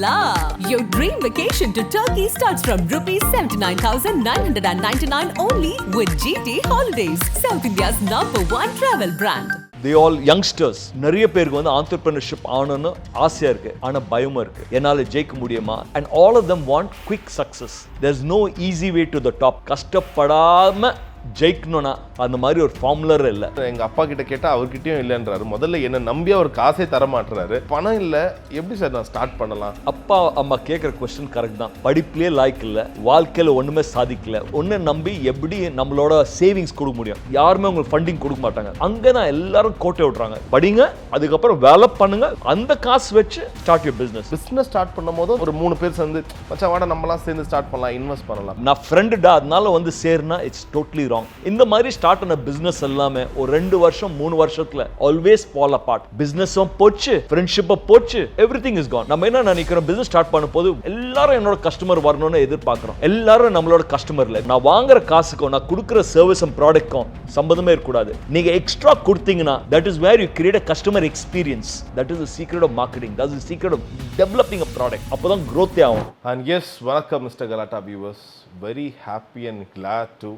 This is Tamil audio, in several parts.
la! Your dream vacation to Turkey starts from rupees 79,999 only with GT Holidays, South India's number one travel brand. They all youngsters நிறைய பேருக்கு வந்து ஆண்டர்பிரினர்ஷிப் ஆகணும்னு ஆசையாக இருக்கு. ஆனால் பயமும் இருக்கு. என்னால ஜெயிக்க முடியுமா? And all of them want quick success there is no easy way to the top கஷ்டப்படாம ஜெயிக்கணும்னா அந்த மாதிரி ஒரு ஃபார்முலர் இல்லை. எங்க அப்பா கிட்ட கேட்டா அவர்கிட்டயும் இல்லைன்றாரு. முதல்ல என்ன நம்பி அவர் காசே தர மாட்டுறாரு. பணம் இல்ல எப்படி சார் நான் ஸ்டார்ட் பண்ணலாம்? அப்பா அம்மா கேட்குற கொஸ்டின் கரெக்ட் தான். படிப்புலேயே லாய்க்கு இல்லை வாழ்க்கையில் ஒன்றுமே சாதிக்கல. ஒன்று நம்பி எப்படி நம்மளோட சேவிங்ஸ் கொடுக்க முடியும்? யாருமே உங்களுக்கு ஃபண்டிங் கொடுக்க மாட்டாங்க. அங்கே தான் எல்லாரும் கோட்டை விட்றாங்க படிங்க அதுக்கப்புறம் வேலை பண்ணுங்க. அந்த காசு வச்சு start your business business start பண்ணும் போது ஒரு மூணு பேர் சேர்ந்து மச்சான் வாடா நம்மலாம் சேர்ந்து ஸ்டார்ட் பண்ணலாம் இன்வெஸ்ட் பண்ணலாம். நான் ஃப்ரெண்டுடா அதனால வந்து சேர்னா இட்ஸ் டோட்லி ராங் இந்த மாதிரி ஸ்டார்ட் பண்ண பிஸ்னஸ் எல்லாமே ஒரு ரெண்டு வருஷம் மூணு வருஷத்துல ஆல்வேஸ் ஃபால் அபார்ட் பிஸ்னஸும் போச்சு ஃப்ரெண்ட்ஷிப்பை போச்சு எவ்ரி திங் இஸ் கான் நம்ம என்ன நினைக்கிறோம்? பிசினஸ் ஸ்டார்ட் பண்ணும்போது எல்லாரும் என்னோட கஸ்டமர் வரணும்னு எதிர்பார்க்குறோம். எல்லாரும் நம்மளோட கஸ்டமர் இல்லை. நான் வாங்குற காசுக்கும் நான் கொடுக்குற சர்வீஸும் ப்ராடக்ட்க்கும் சம்பந்தமே இருக்கக்கூடாது. நீங்க எக்ஸ்ட்ரா கொடுத்தீங்கன்னா that is where you create a customer experience that is secret of marketing that is secret of developing a product அப்போ தான் க்ரோத்தே ஆகும். அண்ட் எஸ் வணக்கம் mister Galatta viewers very happy and glad to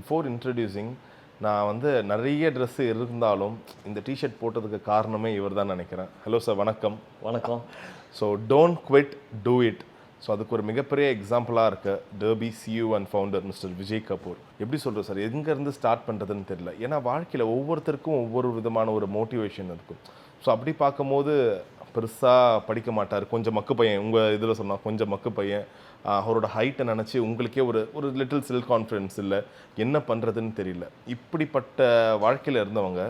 before introducing நான் வந்து நிறைய ட்ரெஸ் இருந்தாலும் இந்த டிஷர்ட் போட்டதுக்கு காரணமே இவர் தான் நினைக்கிறேன். ஹலோ சார் வணக்கம். வணக்கம். So don't quit do it so அதுக்கு ஒரு மிகப்பெரிய எக்ஸாம்பிளாக இருக்கு Derby CEO and founder mister Vijay Kapoor எப்படி சொல்கிறோம் சார் எங்கேருந்து ஸ்டார்ட் பண்ணுறதுன்னு தெரியல. ஏன்னா வாழ்க்கையில் ஒவ்வொருத்தருக்கும் ஒவ்வொரு விதமான ஒரு மோட்டிவேஷன் இருக்கும். ஸோ அப்படி பார்க்கும்போது பெருசாக படிக்க மாட்டார். கொஞ்சம் மக்கு பையன். உங்கள் இதில் சொன்னால் கொஞ்சம் மக்கு பையன். அவரோட ஹைட்டை நினச்சி உங்களுக்கே ஒரு ஒரு லிட்டில் செல்ஃப் கான்ஃபிடென்ஸ் இல்லை. என்ன பண்ணுறதுன்னு தெரியல. இப்படிப்பட்ட வாழ்க்கையில் இருந்தவங்க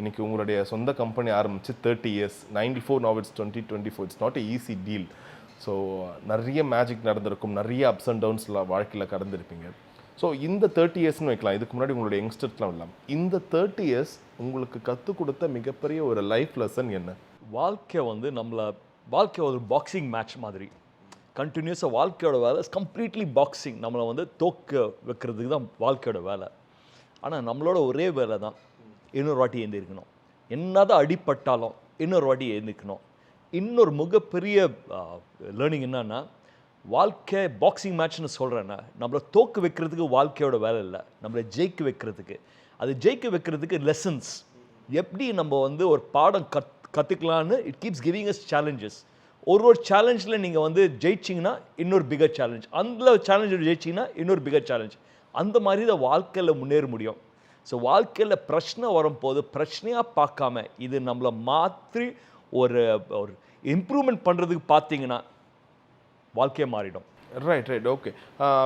இன்றைக்கி உங்களுடைய சொந்த கம்பெனி ஆரம்பித்து thirty years ninety four now it's twenty twenty four it's not easy deal so நிறைய மேஜிக் நடந்திருக்கும். நிறைய அப்ஸ் அண்ட் டவுன்ஸில் வாழ்க்கையில் கடந்திருப்பீங்க. ஸோ இந்த தேர்ட்டி இயர்ஸ்னு வைக்கலாம். இதுக்கு முன்னாடி உங்களுடைய யங்ஸ்டர்ஸ்லாம் இல்லாமல் இந்த தேர்ட்டி இயர்ஸ் உங்களுக்கு கற்றுக் கொடுத்த மிகப்பெரிய ஒரு லைஃப் லெசன் என்ன? வாழ்க்கை வந்து நம்மளை வாழ்க்கை ஒரு பாக்ஸிங் மேட்ச் மாதிரி. கண்டினியூஸாக வாழ்க்கையோட வேலை கம்ப்ளீட்லி பாக்ஸிங் நம்மளை வந்து தோக்க வைக்கிறதுக்கு தான் வாழ்க்கையோட வேலை. ஆனால் நம்மளோட ஒரே வேலை தான் இன்னொரு வாட்டி எழுந்திருக்கணும் என்ன தான் அடிப்பட்டாலும் இன்னொரு வாட்டி எழுந்திருக்கணும் இன்னொரு மிகப்பெரிய லேர்னிங் என்னன்னா வாழ்க்கை பாக்ஸிங் மேட்ச்னு சொல்கிறேன்னா நம்மளை தோக்கு வைக்கிறதுக்கு வாழ்க்கையோட வேலை இல்லை. நம்மளை ஜெயிக்க வைக்கிறதுக்கு. அது ஜெயிக்க வைக்கிறதுக்கு லெசன்ஸ் எப்படி நம்ம வந்து ஒரு பாடம் கத் கற்றுக்கலான்னு it keeps giving us challenges ஒரு ஒரு சேலஞ்சில் நீங்கள் வந்து ஜெயிச்சிங்கன்னா இன்னொரு பிகர் சேலஞ்ச் அந்த சேலஞ்சில் ஜெயிச்சிங்கன்னா இன்னொரு பிகர் சேலஞ்ச் அந்த மாதிரி தான் வாழ்க்கையில் முன்னேற முடியும். ஸோ வாழ்க்கையில் பிரச்சனை வரும்போது பிரச்சனையாக பார்க்காம இது நம்மளை மாற்றி ஒரு ஒரு இம்ப்ரூவ்மெண்ட் பண்ணுறதுக்கு பார்த்தீங்கன்னா வாழ்க்கையே மாறிடும். ரைட் ரைட் ஓகே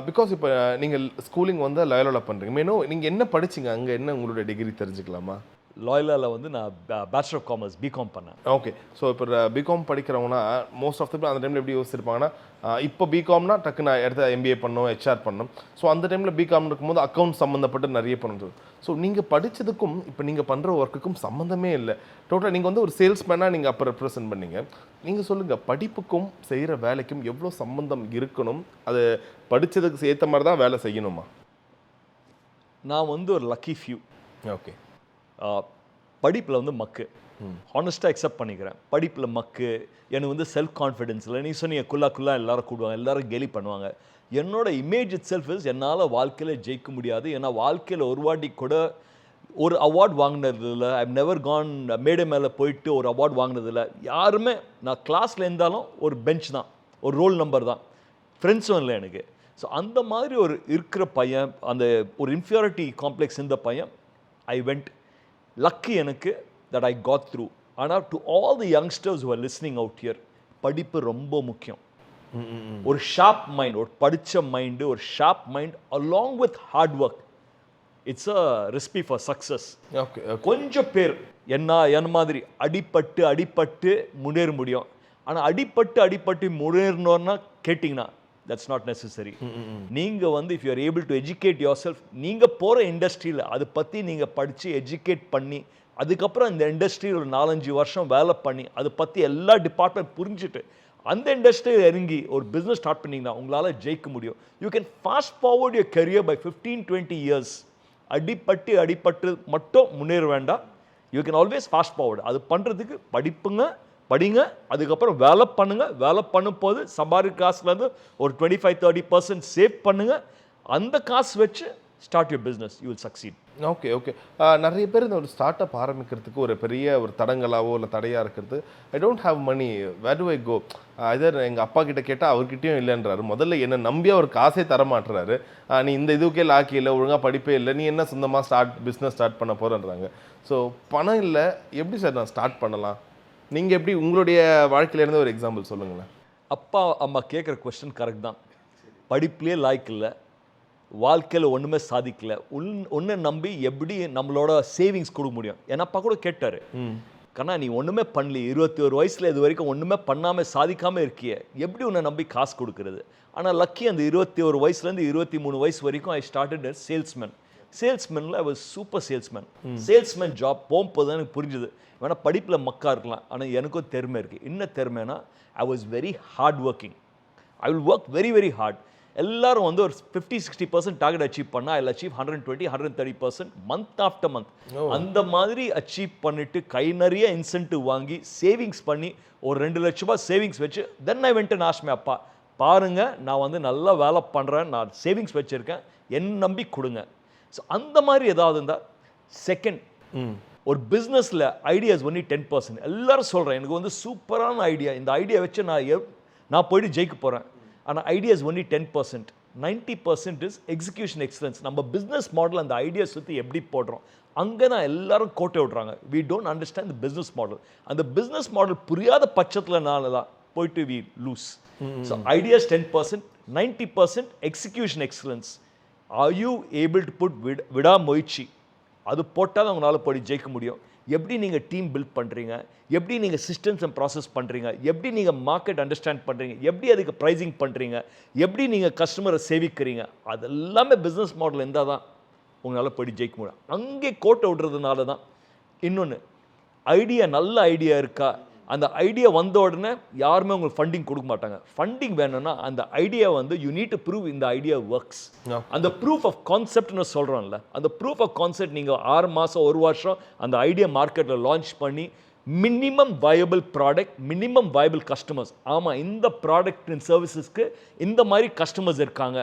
பிகாஸ் இப்போ நீங்கள் ஸ்கூலிங் வந்து லயோலாவில் பண்ணுறீங்க மேலும் நீங்கள் என்ன படிச்சீங்க? அங்கே என்ன உங்களுடைய டிகிரி தெரிஞ்சுக்கலாமா? லாயலாவில் வந்து நான் பேச்சுலர் ஆஃப் காமர்ஸ் பிகாம் பண்ணேன். ஓகே ஸோ இப்போ பிகாம் படிக்கிறவங்கன்னா மோஸ்ட் ஆஃப் த அந்த டைமில் எப்படி யோசிச்சிருப்பாங்கன்னா இப்போ பிகாம்னா டக்கு நான் எடுத்த எம்பிஏ பண்ணோம் ஹெச்ஆர் பண்ணோம் ஸோ அந்த டைமில் பிகாம் இருக்கும்போது அக்கௌண்ட் சம்மந்தப்பட்டு நிறைய பண்ணுறது ஸோ நீங்கள் படித்ததுக்கும் இப்போ நீங்கள் பண்ணுற ஒர்க்குக்கும் சம்மந்தமே இல்லை. டோட்டலாக நீங்கள் வந்து ஒரு சேல்ஸ்மேனாக நீங்கள் அப்போ ரெப்ரசென்ட் பண்ணீங்க. நீங்கள் சொல்லுங்கள் படிப்புக்கும் செய்கிற வேலைக்கும் எவ்வளோ சம்மந்தம் இருக்கணும்? அது படித்ததுக்கு ஏற்ற மாதிரி தான் வேலை செய்யணுமா? நான் வந்து ஒரு லக்கி ஃபியூ ஓகே படிப்பில் வந்து மக்கு. ஹானஸ்ட்டாக அக்செப்ட் பண்ணிக்கிறேன். படிப்பில் மக்கு எனக்கு வந்து செல்ஃப் கான்ஃபிடென்ஸ் இல்லை. நீ சொன்னீங்க குல்லா குல்லா எல்லாரும் கூடுவாங்க எல்லாரும் கேலி பண்ணுவாங்க. என்னோட இமேஜ் இட் செல்ஃப் இஸ் என்னால் வாழ்க்கையில் ஜெயிக்க முடியாது. ஏன்னா வாழ்க்கையில் ஒரு வாட்டி கூட ஒரு அவார்ட் வாங்கினது இல்லை ஐ நெவர் கான் மேடை மேலே போயிட்டு ஒரு அவார்ட் வாங்கினதில்ல. யாருமே நான் கிளாஸில் இருந்தாலும் ஒரு பெஞ்ச் தான். ஒரு ரோல் நம்பர் தான். ஃப்ரெண்ட்ஸும் இல்லை எனக்கு. ஸோ அந்த மாதிரி ஒரு இருக்கிற பையன் அந்த ஒரு இன்ஃபியாரிட்டி காம்ப்ளெக்ஸ் இருந்த பையன் ஐ வெண்ட் லக்கி எனக்கு தட் ஐ காட் த்ரூ ஆனால் to all the youngsters who are listening out here படிப்பு ரொம்ப முக்கியம். ஒரு ஷார்ப் மைண்ட் ஒரு படித்த மைண்டு ஒரு sharp mind along with hard work it's a recipe for success கொஞ்சம் பேர் என்ன என் மாதிரி அடிபட்டு அடிபட்டு முன்னேற முடியும். ஆனால் அடிபட்டு அடிபட்டு முன்னேறணும்னா கேட்டிங்கன்னா தட்ஸ் நாட் நெசசரி நீங்கள் வந்து if you're able to educate yourself நீங்கள் போகிற இண்டஸ்ட்ரியில் அதை பற்றி நீங்கள் படித்து எஜுகேட் பண்ணி அதுக்கப்புறம் இந்த இண்டஸ்ட்ரியில் ஒரு நாலஞ்சு வருஷம் வேலை பண்ணி அதை பற்றி எல்லா டிபார்ட்மெண்ட் புரிஞ்சுட்டு அந்த இண்டஸ்ட்ரியில் இறங்கி ஒரு பிஸ்னஸ் ஸ்டார்ட் பண்ணிங்கன்னா உங்களால் ஜெயிக்க முடியும். You can fast forward your career by fifteen twenty years அடிப்பட்டு அடிப்பட்டு மட்டும் முன்னேற வேண்டாம். You can always fast forward அது பண்ணுறதுக்கு படிப்புங்க படிங்க. அதுக்கப்புறம் வேலை பண்ணுங்கள் வேலை பண்ணும்போது சம்பாதிக்க காசுலேருந்து ஒரு twenty five thirty percent save பண்ணுங்கள் அந்த காசு வச்சு start your business you will succeed okay okay நிறைய பேர் இந்த ஒரு ஸ்டார்ட் அப் ஆரம்பிக்கிறதுக்கு ஒரு பெரிய ஒரு தடங்களாவோ இல்லை தடையாக இருக்கிறது. I don't have money where do I go either எங்கள் அப்பா கிட்ட கேட்டால் அவர்கிட்டயும் இல்லைன்றாரு. முதல்ல என்ன நம்பி அவர் காசே தர மாட்டுறாரு ஆஹ் நீ இந்த இதுக்கே லாக்கி இல்லை ஒழுங்காக படிப்பே இல்லை நீ என்ன சொந்தமாக ஸ்டார்ட் பிஸ்னஸ் ஸ்டார்ட் பண்ண போகிறன்றாங்க ஸோ பணம் இல்லை. எப்படி சார் நான் ஸ்டார்ட் பண்ணலாம்? நீங்கள் எப்படி உங்களுடைய வாழ்க்கையில இருந்து ஒரு எக்ஸாம்பிள் சொல்லுங்களேன். அப்பா அம்மா கேட்குற கொஸ்டின் கரெக்ட் தான். படிப்புலேயே லாய்க்கு இல்லை வாழ்க்கையில் ஒன்றுமே சாதிக்கல. உன் ஒன்றை நம்பி எப்படி நம்மளோட சேவிங்ஸ் கொடுக்க முடியும்? என் அப்பா கூட கேட்டார். கண்ணா நீ ஒன்றுமே பண்ணல இருபத்தி ஒரு வயசில் இது வரைக்கும் ஒன்றுமே பண்ணாமல் சாதிக்காமல் இருக்கிய. எப்படி உன்னை நம்பி காசு கொடுக்கறது? ஆனால் லக்கி அந்த இருபத்தி ஒரு வயசுலேருந்து இருபத்தி மூணு வயசு வரைக்கும் ஐ ஸ்டார்டட் சேல்ஸ்மேன் சேல்ஸ்மேனில் அவர் சூப்பர் சேல்ஸ்மேன் சேல்ஸ்மேன் ஜாப் போகும்போது தான் எனக்கு புரிஞ்சுது. வேணா படிப்பில் மக்கா இருக்கலாம். ஆனால் எனக்கும் திறமை இருக்குது என்ன திறமைனா I was very hard working I will work very very hard எல்லாரும் வந்து ஒரு fifty sixty percent target achieve பண்ணா I achieve hundred twenty hundred thirty percent month after month அந்த மாதிரி அச்சீவ் பண்ணிட்டு கை நிறைய இன்சென்டிவ் வாங்கி சேவிங்ஸ் பண்ணி ஒரு ரெண்டு லட்ச ரூபாய் சேவிங்ஸ் வச்சு தென் ஐ வெண்ட் ஆஷ்மே அப்பா பாருங்க நான் வந்து நல்லா வேலை பண்ணுறேன் நான் சேவிங்ஸ் வச்சுருக்கேன் என் நம்பி கொடுங்க. ஸோ அந்த மாதிரி ஏதாவது இருந்தால் செகண்ட் ஒரு பிஸ்னஸில் ஐடியாஸ் ஒன்லி டென் பர்சன்ட் எல்லாரும் சொல்கிறேன் எனக்கு வந்து சூப்பரான ஐடியா இந்த ஐடியா வச்சு நான் நான் போயிட்டு ஜெயிக்க போகிறேன் ஆனால் ideas only ten percent ninety percent is execution excellence நம்ம பிஸ்னஸ் மாடல் அந்த ஐடியா சுற்றி எப்படி போடுறோம்? அங்கே தான் எல்லாரும் கோட்டை விட்றாங்க. We don't understand the business model அந்த பிஸ்னஸ் மாடல் புரியாத பட்சத்தில்னால தான் போயிட்டு we lose so ideas ten percent ninety percent execution excellence are you able to put with விடாமுயற்சி? அது போட்டால் தான் உங்களால் போய் ஜெயிக்க முடியும். எப்படி நீங்கள் டீம் பில்ட் பண்ணுறீங்க எப்படி நீங்கள் சிஸ்டம்ஸ் அண்ட் ப்ராசஸ் பண்ணுறீங்க எப்படி நீங்கள் மார்க்கெட் அண்டர்ஸ்டாண்ட் பண்ணுறீங்க எப்படி அதுக்கு ப்ரைசிங் பண்ணுறீங்க எப்படி நீங்கள் கஸ்டமரை சேவிக்கிறீங்க? அதெல்லாமே பிஸ்னஸ் மாடல் இருந்தால் தான் உங்களால் போய் ஜெயிக்க முடியும். அங்கே கோட்டை விடுறதுனால தான். இன்னொன்று ஐடியா நல்ல ஐடியா இருக்கா? அந்த ஐடியா வந்த உடனே யாருமே உங்களுக்கு ஃபண்டிங் கொடுக்க மாட்டாங்க. ஃபண்டிங் வேணும்னா அந்த ஐடியா வந்து யூ நீட் டு ப்ரூவ் இந்த ஐடியா ஒர்க்ஸ். அந்த ப்ரூஃப் ஆஃப் கான்செப்ட்னு சொல்கிறோம்ல அந்த ப்ரூஃப் ஆஃப் கான்செப்ட் நீங்கள் ஆறு மாதம் ஒரு வருஷம் அந்த ஐடியா மார்க்கெட்டில் லான்ச் பண்ணி minimum viable product minimum viable customers ஆமாம் இந்த ப்ராடக்ட் அண்ட் சர்வீசஸ்க்கு இந்த மாதிரி கஸ்டமர்ஸ் இருக்காங்க.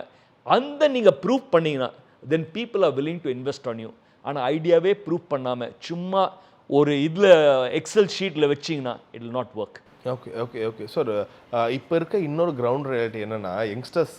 அந்த நீங்கள் ப்ரூவ் பண்ணீங்கன்னா then people are willing to invest on you. ஆனால் ஐடியாவே ப்ரூவ் பண்ணாமல் சும்மா ஒரு இதில் எக்ஸல் ஷீட்டில் வச்சிங்கன்னா it'll not work okay okay okay sir இப்போ இருக்க இன்னொரு கிரவுண்ட் ரியாலிட்டி என்னென்னா யங்ஸ்டர்ஸ்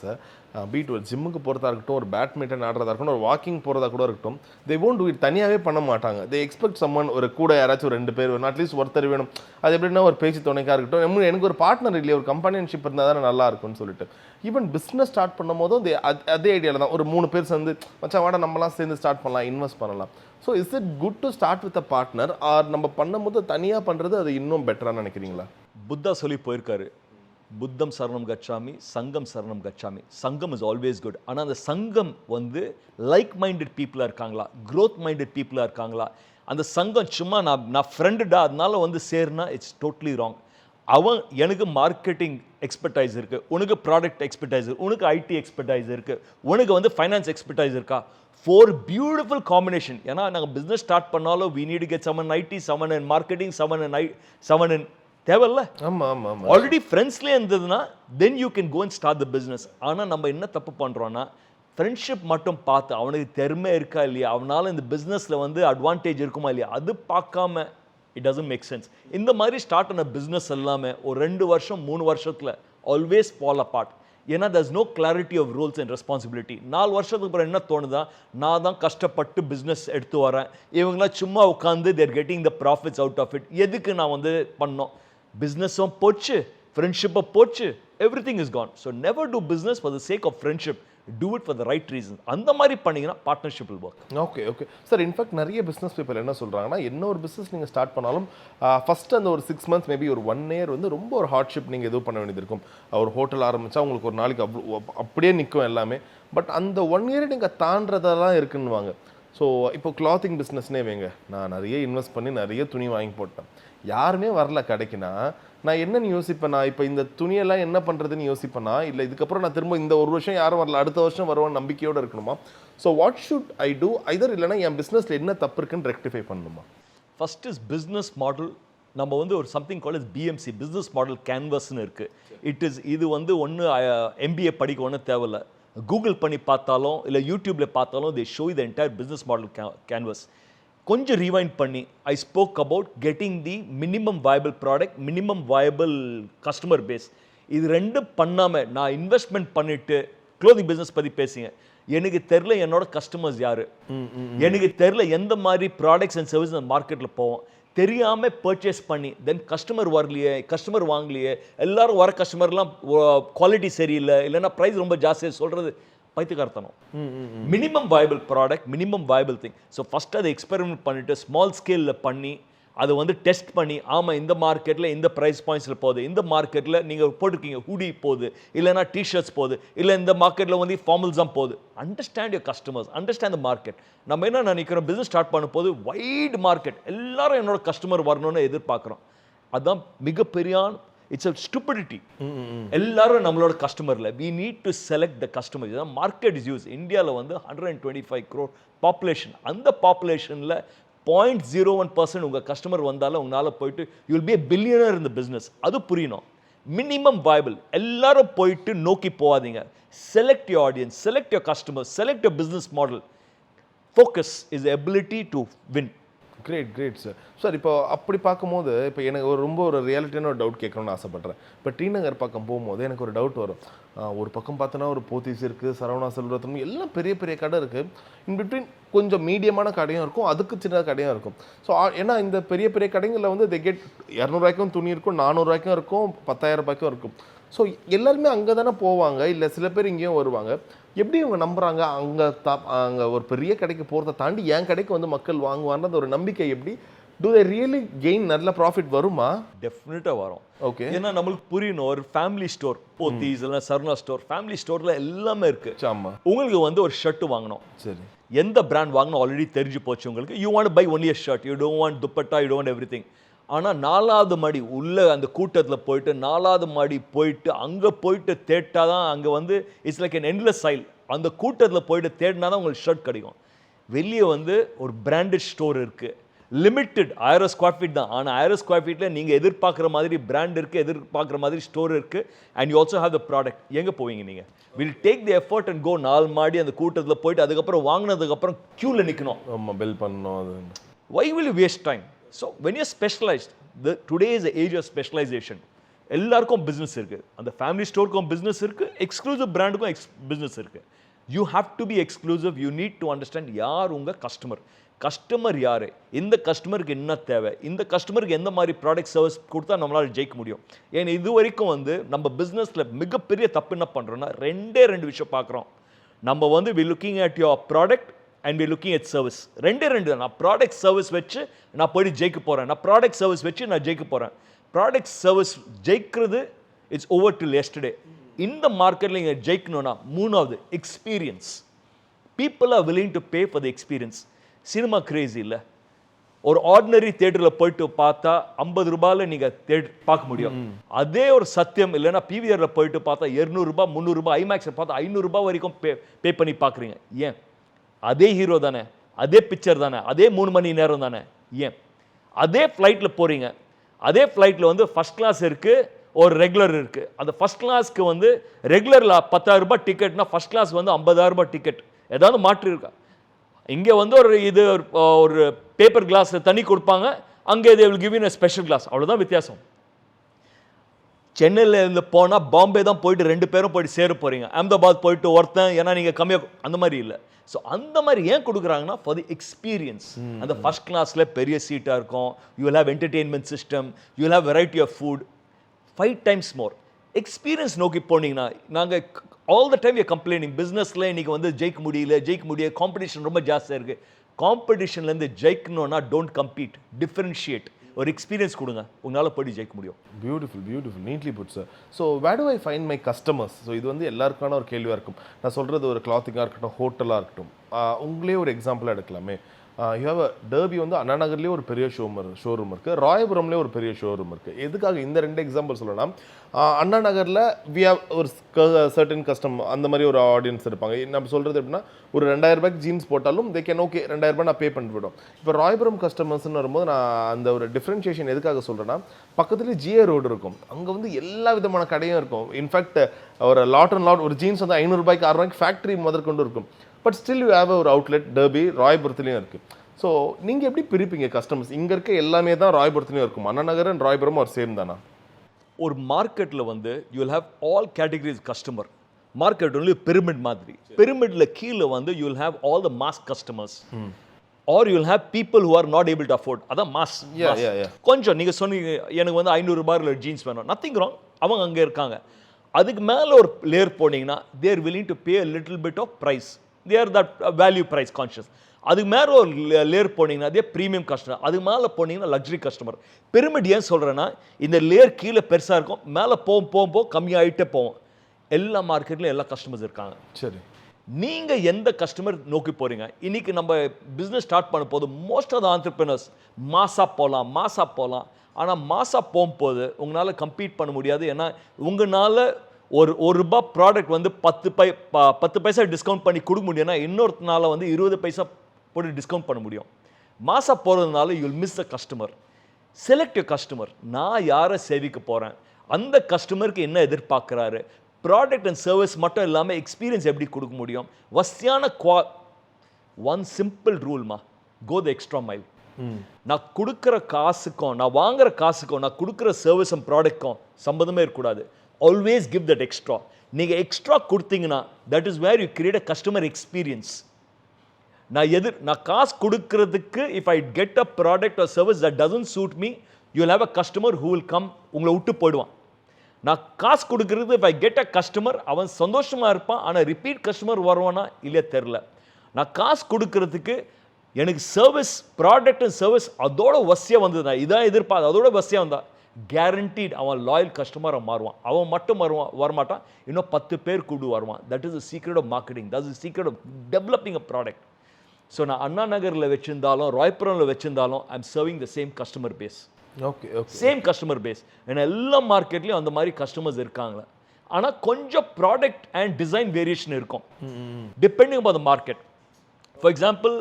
பீட் ஒரு ஜிம்முக்கு போகிறதா இருக்கட்டும் ஒரு பேட்மிண்டன் ஆடுறதா இருக்கட்டும் ஒரு வாக்கிங் போகிறதா கூட இருக்கட்டும் தே ஓன்ட் டூ இட் தனியாகவே பண்ண மாட்டாங்க. தே எக்ஸ்பெக்ட் சம்மன் ஒரு கூட யாராச்சும் ஒரு ரெண்டு பேர் வேணும் அட்லீஸ்ட் ஒருத்தர் வேணும். அது எப்படின்னா ஒரு பேச்சு துணைக்காக இருக்கட்டும் எனக்கு ஒரு பார்ட்னர் இல்லையா ஒரு கம்பானியன்ஷிப் இருந்தால் தானே நல்லா இருக்கும்னு சொல்லிட்டு. ஈவன் பிஸ்னஸ் ஸ்டார்ட் பண்ணும் போதும் they- அதே ஐடியாவில் தான். ஒரு மூணு பேர் சேர்ந்து மச்சான் வாடா நம்மலாம் சேர்ந்து ஸ்டார்ட் பண்ணலாம் இன்வெஸ்ட் பண்ணலாம். So is it good to start with a partner or நம்ம பண்ணும்போது தனியாக பண்ணுறது அது இன்னும் பெட்டராக நினைக்கிறீங்களா? புத்தா சொல்லி போயிருக்காரு. புத்தம் சரணம் கச்சாமி சங்கம் சரணம் கச்சாமி. சங்கம் இஸ் ஆல்வேஸ் குட் ஆனால் அந்த சங்கம் வந்து லைக் மைண்டட் பீப்புளாக இருக்காங்களா? க்ரோத் மைண்டட் பீப்புளாக இருக்காங்களா? அந்த சங்கம் சும்மா நான் நான் ஃப்ரெண்டுடா அதனால வந்து சேர்னா இட்ஸ் டோட்லி ராங் அவன் எனக்கு மார்க்கெட்டிங் எக்ஸ்பர்டைஸ் இருக்குது உனக்கு ப்ராடக்ட் எக்ஸ்பர்டைஸ் இருக்குது உனக்கு ஐடி எக்ஸ்பர்டைஸ் இருக்குது உனக்கு வந்து ஃபைனான்ஸ் எக்ஸ்பர்டைஸ் இருக்கா? ஃபோர் பியூட்டிஃபுல் காம்பினேஷன் ஏன்னா நாங்கள் பிஸ்னஸ் ஸ்டார்ட் பண்ணாலும் we need get seven IT seven and marketing seven and I seven and தேவையில்ல. ஆமாம் ஆமாம் ஆமாம் ஆல்ரெடி ஃப்ரெண்ட்ஸ்லேயே இருந்ததுன்னா then you can go and start the business ஆனால் நம்ம என்ன தப்பு பண்ணுறோன்னா ஃப்ரெண்ட்ஷிப் மட்டும் பார்த்து அவனுக்கு திறமை இருக்கா இல்லையா? அவனால இந்த பிஸ்னஸில் வந்து அட்வான்டேஜ் இருக்குமா இல்லையா? அது பார்க்காம இட் டசன்ட் மேக் சென்ஸ் இந்த மாதிரி ஸ்டார்ட் ஆன பிஸ்னஸ் எல்லாமே ஒரு ரெண்டு வருஷம் மூணு வருஷத்தில் ஆல்வேஸ் ஃபால் அப்பார்ட் ஏன்னா thus no clarity of rules and responsibility நாலு வருஷத்துக்கு அப்புறம் என்ன தோணுதா? நான் தான் கஷ்டப்பட்டு பிஸ்னஸ் எடுத்து வரேன். இவங்களாம் சும்மா உட்காந்து there getting the profits out of it எதுக்கு நான் வந்து பண்ணோம்? பிஸ்னஸும் போச்சு ஃப்ரெண்ட்ஷிப்பை போச்சு everything is gone so never do business for the sake of friendship do it for the right reason அந்த மாதிரி பண்ணீங்கன்னா partnership work okay okay sir in fact நிறைய பிஸ்னஸ் பீப்பிள் என்ன சொல்கிறாங்கன்னா என்ன ஒரு பிஸ்னஸ் நீங்கள் ஸ்டார்ட் பண்ணாலும் ஃபர்ஸ்ட் அந்த ஒரு சிக்ஸ் மந்த்ஸ் மேபி ஒரு ஒன் இயர் வந்து ரொம்ப ஒரு ஹார்ட்ஷிப் நீங்கள் எதுவும் பண்ண வேண்டியது இருக்கும். ஒரு ஹோட்டல் ஆரம்பிச்சா உங்களுக்கு ஒரு நாளைக்கு அவ்வளோ அப்படியே நிற்கும் எல்லாமே. பட் அந்த ஒன் இயர் நீங்கள் தாண்டதெல்லாம் இருக்குன்னுவாங்க. ஸோ இப்போ கிளாத்திங் பிஸ்னஸ்னே வைங்க. நான் நிறைய இன்வெஸ்ட் பண்ணி நிறைய துணி வாங்கி போட்டேன். யாருமே வரல கடைக்குனா நான் என்னன்னு யோசிப்பேனா? இப்போ இந்த துணியெல்லாம் என்ன பண்ணுறதுன்னு யோசிப்பேனா? இல்லை இதுக்கப்புறம் நான் திரும்ப இந்த ஒரு வருஷம் யாரும் வரல அடுத்த வருஷம் வருவான்னு நம்பிக்கையோடு இருக்கணுமா? So what should I do either இல்லைனா என் பிஸ்னஸில் என்ன தப்பு இருக்குன்னு ரெக்டிஃபை பண்ணணுமா? ஃபஸ்ட் இஸ் பிஸ்னஸ் மாடல் நம்ம வந்து ஒரு something call is BMC business model கேன்வஸ்னு இருக்குது இட் இஸ் இது வந்து ஒன்று எம்பிஏ படிக்க ஒன்றும் தேவையில்ல. கூகுள் பண்ணி பார்த்தாலும் இல்லை யூடியூப்ல பார்த்தாலும் they show the entire business model canvas கொஞ்சம் ரீவைண்ட் பண்ணி I spoke about getting the minimum viable product minimum viable customer base இது ரெண்டும் பண்ணாமல் நான் இன்வெஸ்ட்மெண்ட் பண்ணிவிட்டு க்ளோதிங் பிஸ்னஸ் பற்றி பேசுங்க எனக்கு தெரில என்னோட கஸ்டமர்ஸ் யார். எனக்கு தெரில எந்த மாதிரி ப்ராடக்ட்ஸ் அண்ட் சர்வீஸ் அந்த மார்க்கெட்டில் போவோம். தெரியாமல் பர்ச்சேஸ் பண்ணி தென் கஸ்டமர் வரலையே கஸ்டமர் வாங்கலையே எல்லாரும் வர கஸ்டமர்லாம் குவாலிட்டி சரியில்லை இல்லைன்னா ப்ரைஸ் ரொம்ப ஜாஸ்தியாக சொல்கிறது பைத்தியக்காரத்தனம் minimum viable product minimum viable thing so first அதை எக்ஸ்பெரிமெண்ட் பண்ணிவிட்டு ஸ்மால் ஸ்கேலில் பண்ணி அதை வந்து டெஸ்ட் பண்ணி ஆமாம் இந்த மார்க்கெட்டில் இந்த ப்ரைஸ் பாயிண்ட்ஸில் போகுது. இந்த மார்க்கெட்டில் நீங்கள் போட்டிருக்கீங்க ஹூடி போகுது இல்லைன்னா டிஷர்ட்ஸ் போகுது இல்லை இந்த மார்க்கெட்டில் வந்து ஃபார்மல்ஸ் தான் போகுது. Understand your customers understand the market நம்ம என்ன நினைக்கிறோம்? பிஸ்னஸ் ஸ்டார்ட் பண்ணும்போது வைட் மார்க்கெட் எல்லாரும் என்னோட கஸ்டமர் வரணும்னு எதிர்பார்க்குறோம். அதுதான் மிகப்பெரிய இட்ஸ் அ ஸ்டூபிடிட்டி எல்லாரும் நம்மளோட கஸ்டமரில் we need to select the customer இதுதான் மார்க்கெட் இஸ் யூஸ் இந்தியாவில் வந்து hundred and twenty five crore population அந்த பாப்புலேஷனில் பாயிண்ட் ஜீரோ ஒன் பர்சன்ட் உங்கள் கஸ்டமர் வந்தாலும் உங்களால் போயிட்டு யூல் பி a பில்லியனர் இந்த பிஸ்னஸ் அது புரியணும். மினிமம் வயபிள் எல்லாரும் போயிட்டு நோக்கி போகாதீங்க. Select your audience select your customer select your business model focus is ability to win great great sir sir இப்போ அப்படி பார்க்கும்போது இப்போ எனக்கு ஒரு ரொம்ப ஒரு ரியாலிட்டியான ஒரு டவுட் கேட்கணும்னு ஆசைப்பட்றேன். இப்போ டி நகர் பக்கம் போகும்போது எனக்கு ஒரு டவுட் வரும். ஒரு பக்கம் பார்த்தோன்னா ஒரு போத்தீஸ் இருக்குது சரவணா செல்வரத்னம் எல்லாம் பெரிய பெரிய கடை இருக்குது இன் பிட்வீன் கொஞ்சம் மீடியமான கடையும் இருக்கும் அதுக்கு சின்ன கடையும் இருக்கும். ஸோ ஏன்னா இந்த பெரிய பெரிய கடைங்களில் வந்து தி கெட் இரநூறுவாய்க்கும் துணி இருக்கும் நானூறுரூவாய்க்கும் இருக்கும் பத்தாயிரம் ரூபாய்க்கும் இருக்கும். ஸோ எல்லாருமே அங்கே தானே போவாங்க. இல்லை சில பேர் இங்கேயும் வருவாங்க. எப்படி இவங்க நம்புறாங்க? அங்கே தா அங்கே ஒரு பெரிய கடைக்கு போகிறத தாண்டி என் கடைக்கு வந்து மக்கள் வாங்குவான்றது ஒரு நம்பிக்கை எப்படி? டு தே ரியலி கெயின் நல்ல ப்ராஃபிட் வருமா? டெஃபினட்டாக வரும். ஓகே ஏன்னா நம்மளுக்கு புரியணும். ஒரு ஃபேமிலி ஸ்டோர் போத்தீஸ் இல்லை சரணா ஸ்டோர் ஃபேமிலி ஸ்டோரில் எல்லாமே இருக்கு. ஆமா. உங்களுக்கு வந்து ஒரு ஷர்ட் வாங்கணும். சரி. எந்த பிராண்ட் வாங்கணும்? ஆல்ரெடி தெரிஞ்சு போச்சு உங்களுக்கு. You want buy only shirt you don't want dupatta you don't everything ஆனால் நாலாவது மாடி உள்ள அந்த கூட்டத்தில் போயிட்டு நாலாவது மாடி போயிட்டு அங்கே போயிட்டு தேட்டா தான் அங்கே வந்து it's like an endless cycle அந்த கூட்டத்தில் போயிட்டு தேடினா தான் உங்களுக்கு ஷர்ட் கிடைக்கும். வெளியே வந்து ஒரு பிராண்டட் ஸ்டோர் இருக்குது லிமிட்டட் ஆயிரம் ஸ்கொயர் ஃபீட் தான். ஆனால் ஆயிரம் ஸ்கொயர் ஃபீட்டில் நீங்கள் எதிர்பார்க்குற மாதிரி பிராண்ட் இருக்குது எதிர்பார்க்குற மாதிரி ஸ்டோர் இருக்குது and you also have the product எங்கே போவீங்க நீங்கள் will take the effort and go நாலு மாடி அந்த கூட்டத்தில் போயிட்டு அதுக்கப்புறம் வாங்கினதுக்கப்புறம் க்யூவில் நிற்கணும் ஆமா பில் பண்ணணும் அது. Why will you waste so when you specialised the today is age of specialisation எல்லாருக்கும் பிஸ்னஸ் இருக்குது அந்த ஃபேமிலி ஸ்டோருக்கும் பிஸ்னஸ் இருக்குது எக்ஸ்க்ளூசிவ் பிராண்டுக்கும் எக்ஸ் பிஸ்னஸ் இருக்குது you have to be exclusive you need to understand யார் உங்கள் கஸ்டமர் கஸ்டமர் யார்? இந்த கஸ்டமருக்கு என்ன தேவை? இந்த கஸ்டமருக்கு எந்த மாதிரி ப்ராடக்ட் சர்வீஸ் கொடுத்தா நம்மளால ஜெயிக்க முடியும்? ஏன்னா இது வரைக்கும் வந்து நம்ம பிஸ்னஸில் மிகப்பெரிய தப்பு என்ன பண்ணுறோன்னா ரெண்டே ரெண்டு விஷயம் பார்க்குறோம். நம்ம வந்து we looking at your product and we looking at service ரெண்டே ரெண்டு. தான் நான் ப்ராடக்ட் சர்வீஸ் வச்சு நான் போயிட்டு ஜெயிக்க போகிறேன் நான் ப்ராடக்ட் சர்வீஸ் வச்சு நான் ஜெயிக்க போகிறேன் ப்ராடக்ட் சர்வீஸ் ஜெயிக்கிறது இட்ஸ் ஓவர் டில் எஸ்டர்டே இந்த மார்க்கெட்டில் நீங்கள் ஜெயிக்கணும்னா மூணாவது experience people are willing to pay for the experience cinema crazy இல்லை. ஒரு ஆர்டினரி தேட்டரில் போயிட்டு பார்த்தா ஐம்பது ரூபாயில் நீங்கள் தேட் பார்க்க முடியும். அதே ஒரு சத்தியம் இல்லைன்னா பிவிஆரில் போயிட்டு பார்த்தா இரநூறுபா முந்நூறுபா ஐமேக்ஸில் பார்த்தா ஐநூறுரூபா வரைக்கும் பே பே பண்ணி பார்க்குறீங்க. ஏன்? அதே ஹீரோ தானே அதே பிக்சர் தானே அதே மூணு மணி நேரம் தானே. ஏன்? அதே ஃப்ளைட்டில் போகிறீங்க அதே ஃப்ளைட்டில் வந்து ஃபஸ்ட் கிளாஸ் இருக்குது ஒரு ரெகுலர் இருக்குது அந்த ஃபஸ்ட் கிளாஸ்க்கு வந்து ரெகுலரில் பத்தாயிரரூபா டிக்கெட்னா ஃபஸ்ட் கிளாஸ் வந்து ஐம்பதாயிரரூபா டிக்கெட் ஏதாவது மாற்று இருக்கா? இங்கே வந்து ஒரு இது ஒரு- ஒரு பேப்பர் கிளாஸ் தண்ணி கொடுப்பாங்க அங்கே இது will give in special class அவ்வளோதான் வித்தியாசம். சென்னையில் இருந்து போனால் பாம்பே தான் போயிட்டு ரெண்டு பேரும் போயிட்டு சேர போகிறீங்க அஹமதாபாத் போயிட்டு ஒருத்தன் ஏன்னா நீங்கள் கம்மியாக அந்த மாதிரி இல்லை. ஸோ அந்த மாதிரி ஏன் கொடுக்குறாங்கன்னா ஃபார் தி எக்ஸ்பீரியன்ஸ் அந்த ஃபர்ஸ்ட் கிளாஸில் பெரிய சீட்டாக இருக்கும். You will have entertainment system you will have variety of food five times more experience நோக்கி போனீங்கன்னா நாங்கள் ஆல் த டைம் கம்ப்ளைனிங் பிஸ்னஸில் இன்னைக்கு வந்து ஜெயிக்க முடியல ஜெயிக்க முடியல. காம்படிஷன் ரொம்ப ஜாஸ்தியாக இருக்குது காம்படிஷன்லேருந்து ஜெயிக்கணும்னா டோன்ட் கம்பீட் டிஃபரன்ஷியேட் ஒரு எக்ஸ்பீரியன்ஸ் கொடுங்க. உங்களால் படி ஜெயிக்க முடியும். Beautiful beautiful neatly put sir so where do I find my customers so இது வந்து எல்லாருக்கான ஒரு கேள்வியாக இருக்கும். நான் சொல்கிறது ஒரு கிளாத்திங்காக இருக்கட்டும் ஹோட்டலாக இருக்கட்டும். உங்களே ஒரு எக்ஸாம்பிளாக எடுக்கலாமே. யூ ஹேவ் டர்பி வந்து அண்ணா நகர்லேயே ஒரு பெரிய ஷோம் ஷோரூம் இருக்குது ராயபுரம்லேயே ஒரு பெரிய ஷோரூம் இருக்குது எதுக்காக இந்த ரெண்டு எக்ஸாம்பிள் சொல்லலாம்? அண்ணா நகரில் வி ஹவ் ஒரு சர்டன் கஸ்டம் அந்த மாதிரி ஒரு ஆடியன்ஸ் இருப்பாங்க. நம்ம சொல்கிறது எப்படின்னா ஒரு ரெண்டாயிரம் ரூபாய்க்கு ஜீன்ஸ் போட்டாலும் தே கேன் ஓகே ரெண்டாயிரம் ரூபாய் நான் பே பண்ணிவிடும் இப்போ ராயபுரம் கஸ்டமர்ஸ்னு வரும்போது நான் அந்த ஒரு டிஃப்ரென்ஷியேஷன் எதுக்காக சொல்கிறேன்னா பக்கத்துலேயே ஜிஏ ரோடு இருக்கும். அங்கே வந்து எல்லா விதமான கடையும் இருக்கும். இன்ஃபேக்ட் ஒரு லாட் அண்ட் லாட் ஒரு ஜீன்ஸ் வந்து ஐநூறுபாய்க்கு ஆறுரூபாய்க்கு ஃபேக்ட்ரி முதற்கொண்டு இருக்கும். பட் ஸ்டில் யூ ஹேவ் ஒரு அவுட்லெட் டர்பி ராயபுரத்துலேயும் இருக்குது ஸோ நீங்கள் எப்படி பிரிப்பீங்க கஸ்டமர்ஸ் இங்கே இருக்க எல்லாமே தான் ராயபுரத்துலேயும் இருக்கும். அண்ணா நகர் அண்ட் ராயபுரம் ஒரு சேம் தானா? ஒரு மார்க்கெட்டில் வந்து you will have all categories customer market only pyramid மாதிரி. பிரமிட்ல கீழே வந்து you will have all the mass customers or you will have people who are not able to afford அதான் மாஸ். கொஞ்சம் நீங்கள் சொன்னீங்க எனக்கு வந்து ஐநூறு ரூபாயில் ஜீன்ஸ் வேணும். நத்திங் ராங் அவங்க அங்கே இருக்காங்க. அதுக்கு மேலே ஒரு லேயர் போனீங்கன்னா there willing to pay little bit of price there that value price conscious அதுக்கு மேலே ஒரு லேயர் போனீங்கன்னா அதே ப்ரீமியம் கஸ்டமர் அதுக்கு மேலே போனீங்கன்னா லக்ஸரி கஸ்டமர் பிரமிட் ஏன் சொல்கிறேன்னா இந்த லேயர் கீழே பெருசாக இருக்கும் மேலே போகும் போகும் போகும் கம்மியாகிட்டே போகும். எல்லா மார்க்கெட்லையும் எல்லா கஸ்டமர்ஸ் இருக்காங்க. சரி. நீங்கள் எந்த கஸ்டமர் நோக்கி போகிறீங்க இன்னைக்கு நம்ம பிஸ்னஸ் ஸ்டார்ட் பண்ண போது மோஸ்ட் ஆஃப் த ஆண்டர்பிரினர்ஸ் மாசாக போகலாம் மாசாக போகலாம் ஆனால் மாசாக போகும்போது உங்களால் கம்பீட் பண்ண முடியாது. ஏன்னா உங்களால் ஒரு ஒரு ரூபா ப்ராடக்ட் வந்து பத்து பை பத்து பைசா டிஸ்கவுண்ட் பண்ணி கொடுக்க முடியும்னா இன்னொருத்தனால வந்து இருபது பைசா போட்டு டிஸ்கவுண்ட் பண்ண முடியும். மாசாக போகிறதுனால you'll miss the customer select customer நான் யாரை சேவிக்க போகிறேன் அந்த கஸ்டமருக்கு என்ன எதிர்பார்க்குறாரு? ப்ராடக்ட் அண்ட் சர்வீஸ் மட்டும் இல்லாமல் எக்ஸ்பீரியன்ஸ் எப்படி கொடுக்க முடியும்? வசதியான குவா ஒன் சிம்பிள் ரூல்மா கோ த எக்ஸ்ட்ரா மைல் நான் கொடுக்குற காசுக்கும் நான் வாங்குற காசுக்கும் நான் கொடுக்குற சர்வீஸும் ப்ராடக்ட்க்கும் சம்மந்தமே இருக்கக்கூடாது. ஆல்வேஸ் கிவ் தட் எக்ஸ்ட்ரா நீங்கள் எக்ஸ்ட்ரா கொடுத்தீங்கன்னா that is where you create a customer experience நான் எதிர் நான் காசு கொடுக்கறதுக்கு if I get a product or service that doesn't suit me you have a customer who will come உங்களை விட்டு போயிடுவான். நான் காசு கொடுக்கறது if I get a customer அவன் சந்தோஷமாக இருப்பான் ஆனால் ரிப்பீட் கஸ்டமர் வருவானா இல்லையா தெரில நான் காசு கொடுக்கறதுக்கு எனக்கு சர்வீஸ் ப்ராடக்ட் அண்ட் சர்வீஸ் அதோட வசியாக வந்தது நான் இதான் எதிர்பார்த்து அதோட வசியாக வந்தால் கேரண்டீட் அவன் லாயல் கஸ்டமராக மாறுவான். அவன் மட்டும் வருவான் வரமாட்டான். இன்னும் பத்து பேர் கூடு வருவான். That is the secret of marketing that is secret of developing a product so நான் அண்ணா நகரில் வச்சிருந்தாலும் ராய்புரமில் வச்சிருந்தாலும் I am serving the same customer base okay same customer base ஏன்னா எல்லா மார்க்கெட்லேயும் அந்த மாதிரி கஸ்டமர்ஸ் இருக்காங்க. ஆனால் கொஞ்சம் ப்ராடக்ட் அண்ட் டிசைன் வேரியேஷன் இருக்கும். Depending up the market for example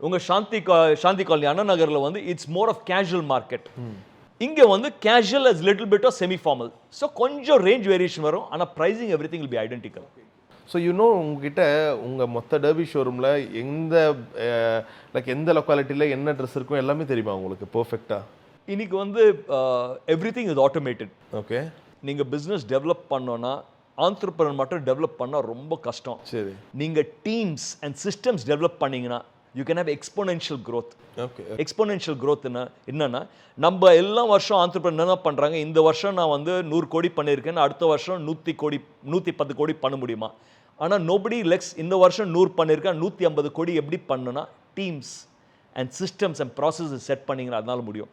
உங்கள் சாந்தி சாந்தி காலனி அண்ணா நகரில் வந்து it's more of casual market இங்கே வந்து casual as little bit of semi formal so கொஞ்சம் ரேஞ்ச் வேரியேஷன் வரும் ஆனால் pricing everything will be identical so you know உங்ககிட்ட உங்கள் மொத்த டர்பி ஷோரூமில் எந்த லைக் எந்த லொக்காலிட்டியில் என்ன ட்ரெஸ் இருக்கும் எல்லாமே தெரியுமா உங்களுக்கு? பர்ஃபெக்டாக இன்னைக்கு வந்து everything is automated okay நீங்கள் பிஸ்னஸ் டெவலப் பண்ணோன்னா ஆண்டர்பிரனர் மட்டும் டெவலப் பண்ணால் ரொம்ப கஷ்டம். சரி. நீங்கள் டீம்ஸ் அண்ட் சிஸ்டம்ஸ் டெவலப் பண்ணீங்கன்னா you can have exponential growth. Okay exponential என்ன என்னன்னா நம்ம எல்லா வருஷம் ஆண்டர்பிரனர் என்ன பண்ணுறாங்க இந்த வருஷம் நான் வந்து நூறு கோடி பண்ணியிருக்கேன். அடுத்த வருஷம் நூற்றி கோடி நூற்றி பத்து கோடி பண்ண முடியுமா? ஆனால் நோபடி லெக்ஸ் இந்த வருஷம் நூறு பண்ணியிருக்கேன். நூற்றி ஐம்பது கோடி எப்படி பண்ணுனா teams and systems and processes set பண்ணிங்கன்னா அதனால முடியும்.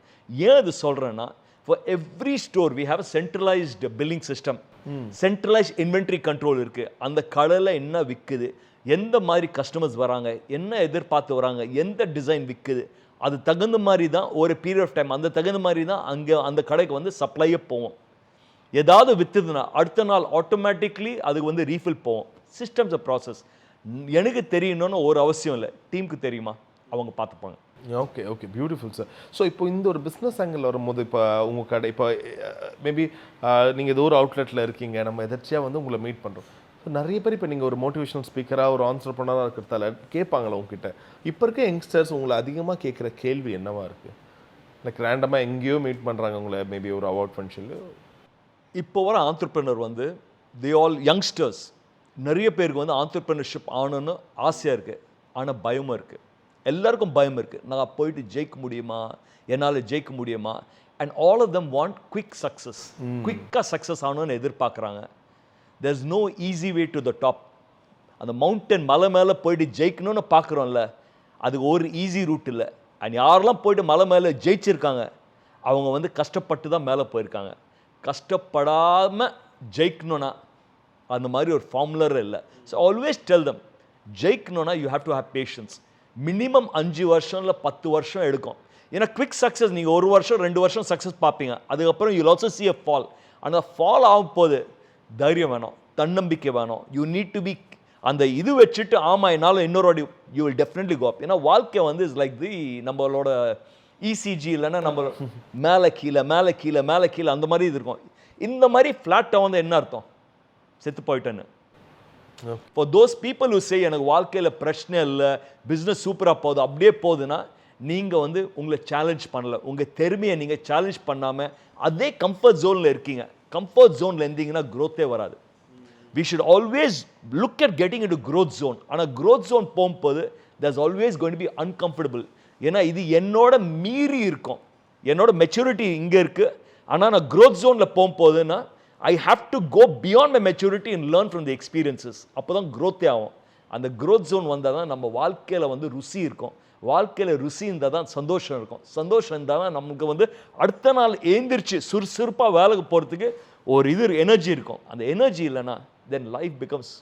ஏன் இது சொல்கிறேன்னா for every store we have a centralised billing system centralise inventory control இருக்குது அந்த கடையில் என்ன விற்குது எந்த மாதிரி கஸ்டமர்ஸ் வராங்க என்ன எதிர்பார்த்து வராங்க எந்த டிசைன் விற்குது அது தகுந்த மாதிரி தான் ஒரு பீரியட் ஆஃப் டைம் அந்த தகுந்த மாதிரி தான் அங்கே அந்த கடைக்கு வந்து சப்ளையே போவோம். ஏதாவது விற்றுதுன்னா அடுத்த நாள் ஆட்டோமேட்டிக்லி அதுக்கு வந்து ரீஃபில் போவோம். சிஸ்டம்ஸ் ப்ராசஸ் எனக்கு தெரியணும்னு ஒரு அவசியம் இல்லை. டீமுக்கு தெரியுமா? அவங்க பார்த்துப்பாங்க. Okay okay beautiful sir so இப்போ இந்த ஒரு பிஸ்னஸ் ஆங்கிள் வரும்போது இப்போ உங்கள் கடை இப்போ மேபி eh, ah, நீங்கள் ஏதோ ஒரு அவுட்லெட்டில் இருக்கீங்க. நம்ம எதர்ச்சியாக வந்து உங்களை மீட் பண்ணுறோம் ஸோ நிறைய பேர் இப்போ நீங்கள் ஒரு மோட்டிவேஷனல் ஸ்பீக்கராக ஒரு ஆன்சர்பனராக இருக்கிறதால கேட்பாங்களா உங்ககிட்ட? இப்போ இருக்க யங்ஸ்டர்ஸ் உங்களை அதிகமாக கேட்குற கேள்வி என்னவா இருக்குது லைக் ரேண்டமாக எங்கேயோ மீட் பண்ணுறாங்க உங்களை மேபி ஒரு அவார்ட் ஃபங்க்ஷன்லையோ இப்போ வர ஆண்டர்பிரினர் வந்து தே ஆல் யங்ஸ்டர்ஸ் நிறைய பேருக்கு வந்து ஆண்டர்பிரினர்ஷிப் ஆகணும்னு ஆசையாக இருக்குது ஆனால் பயமும் இருக்குது எல்லாருக்கும் பயம் இருக்குது நான் போயிட்டு ஜெயிக்க முடியுமா? என்னால் ஜெயிக்க முடியுமா? And all of them want quick success குவிக்காக success ஆகணும்னு எதிர்பார்க்குறாங்க. There no easy way to the top அந்த மவுண்டன் மலை மேலே போயிட்டு ஜெயிக்கணும்னு பார்க்குறோம்ல அது ஒரு ஈஸி ரூட் இல்லை. அண்ட் யாரெல்லாம் போயிட்டு மலை மேலே ஜெயிச்சிருக்காங்க அவங்க வந்து கஷ்டப்பட்டு தான் மேலே போயிருக்காங்க. கஷ்டப்படாமல் ஜெயிக்கணும்னா அந்த மாதிரி ஒரு ஃபார்முலர் இல்லை. So always tell them ஜெயிக்கணும்னா you have to have patience minimum அஞ்சு வருஷம் இல்லை பத்து வருஷம் எடுக்கும். ஏன்னா குவிக் சக்ஸஸ் நீங்கள் ஒரு வருஷம் ரெண்டு வருஷம் சக்ஸஸ் பார்ப்பீங்க. அதுக்கப்புறம் you also see a fall அந்த ஃபால் ஆகும் போது தைரியம் வேணும் தன்னம்பிக்கை வேணும். யூ நீட் டு பி அந்த இது வச்சுட்டு ஆமாம் என்னால் இன்னொரு வாட்டி யூ வில் டெஃபினெட்லி கோ ஏன்னா வாழ்க்கை வந்து இஸ் லைக் தி நம்மளோட இசிஜி இல்லைன்னா நம்ம மேலே கீழே மேலே கீழே மேலே கீழே அந்த மாதிரி இது இருக்கும். இந்த மாதிரி ஃப்ளாட்டாக வந்து என்ன அர்த்தம்? செத்து போயிட்டேன்னு. இப்போ தோஸ் பீப்புள் who say எனக்கு வாழ்க்கையில் பிரச்சனை இல்லை பிஸ்னஸ் சூப்பராக போகுது அப்படியே போகுதுன்னா நீங்கள் வந்து உங்களை சேலஞ்ச் பண்ணல. உங்கள் திறமையை நீங்கள் சேலஞ்ச் பண்ணாமல் அதே கம்ஃபர்ட் ஜோனில் இருக்கீங்க. கம்ஃபர்ட் ஜோனில் இருந்தீங்கன்னா க்ரோத்தே வராது. We should always look at getting in growth zone ஆனால் க்ரோத் ஜோன் போகும்போது this always going be uncomfortable ஏன்னா இது என்னோட மீறி இருக்கும். என்னோட மெச்சூரிட்டி இங்கே இருக்குது ஆனால் நான் க்ரோத் ஜோனில் போகும்போதுன்னா I have to go beyond my maturity and learn from the experiences அப்போ தான் க்ரோத்தே ஆகும். அந்த க்ரோத் ஜோன் வந்தால் தான் நம்ம வாழ்க்கையில் வந்து ருசி இருக்கும். வாழ்க்கையில் ருசி இருந்தால் தான் சந்தோஷம் இருக்கும். சந்தோஷம் இருந்தால் தான் நமக்கு வந்து அடுத்த நாள் ஏந்திரிச்சு சுறுசுறுப்பாக வேலைக்கு போகிறதுக்கு ஒரு இது எனர்ஜி இருக்கும். அந்த எனர்ஜி இல்லைன்னா தென் லைஃப் பிகம்ஸ்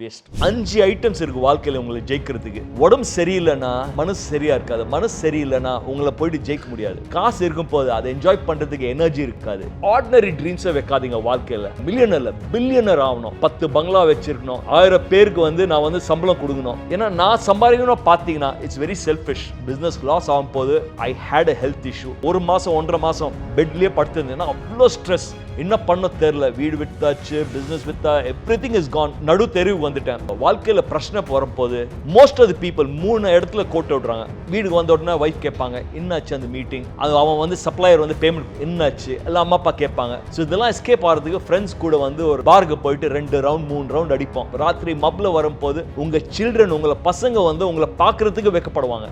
வேஸ்ட் அஞ்சு ஐட்டம்ஸ் இருக்கு வாழ்க்கையில் உங்களை ஜெயிக்கிறதுக்கு. உடம்பு சரியில்லைன்னா மனசு சரியா இருக்காது. மனசு சரியில்லைன்னா உங்களை போயிட்டு ஜெயிக்க முடியாது. காசு இருக்கும் போது அதை என்ஜாய் பண்றதுக்கு எனர்ஜி இருக்காது. ஆர்டினரி ட்ரீம்ஸை வைக்காதீங்க வாழ்க்கையில். மில்லியனர்ல பில்லியனர் ஆகணும். பத்து பங்களா வச்சிருக்கணும். ஆயிரம் பேருக்கு வந்து நான் வந்து சம்பளம் கொடுக்கணும். ஏன்னா நான் சம்பாதிக்கணும் பார்த்தீங்கன்னா it's very selfish business loss ஆகும் போது I had a health issue ஒரு மாசம் ஒன்றரை மாசம் பெட்லயே படுத்திருந்தேன்னா அவ்வளோ ஸ்ட்ரெஸ் என்ன பண்ண தெரில வீடு வித்தாச்சு பிஸ்னஸ் வித்தா எவ்ரி திங் இஸ் கான் நடு தெருவு வந்துட்டேன். வாழ்க்கையில் பிரச்சனை போகிறப்போது மோஸ்ட் ஆஃப் தி பீப்புள் மூணு இடத்துல கோட்டு விட்றாங்க. வீடுக்கு வந்த உடனே ஒய்ஃப் கேட்பாங்க என்னாச்சு அந்த மீட்டிங் அது அவன் வந்து சப்ளையர் வந்து பேமெண்ட் என்னாச்சு? எல்லாம் அம்மா அப்பா கேட்பாங்க. ஸோ இதெல்லாம் எஸ்கேப் ஆகிறதுக்கு ஃப்ரெண்ட்ஸ் கூட வந்து ஒரு பார்க்கு போயிட்டு ரெண்டு ரவுண்ட் மூணு ரவுண்ட் அடிப்போம். ராத்திரி மப்ல வரும்போது உங்கள் சில்ட்ரன் உங்களை பசங்க வந்து உங்களை பார்க்கறதுக்கு வைக்கப்படுவாங்க.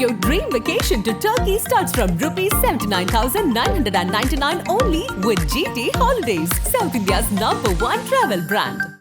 Your dream vacation to Turkey starts from rupees 79,999 only with GT Holidays, South India's number one travel brand.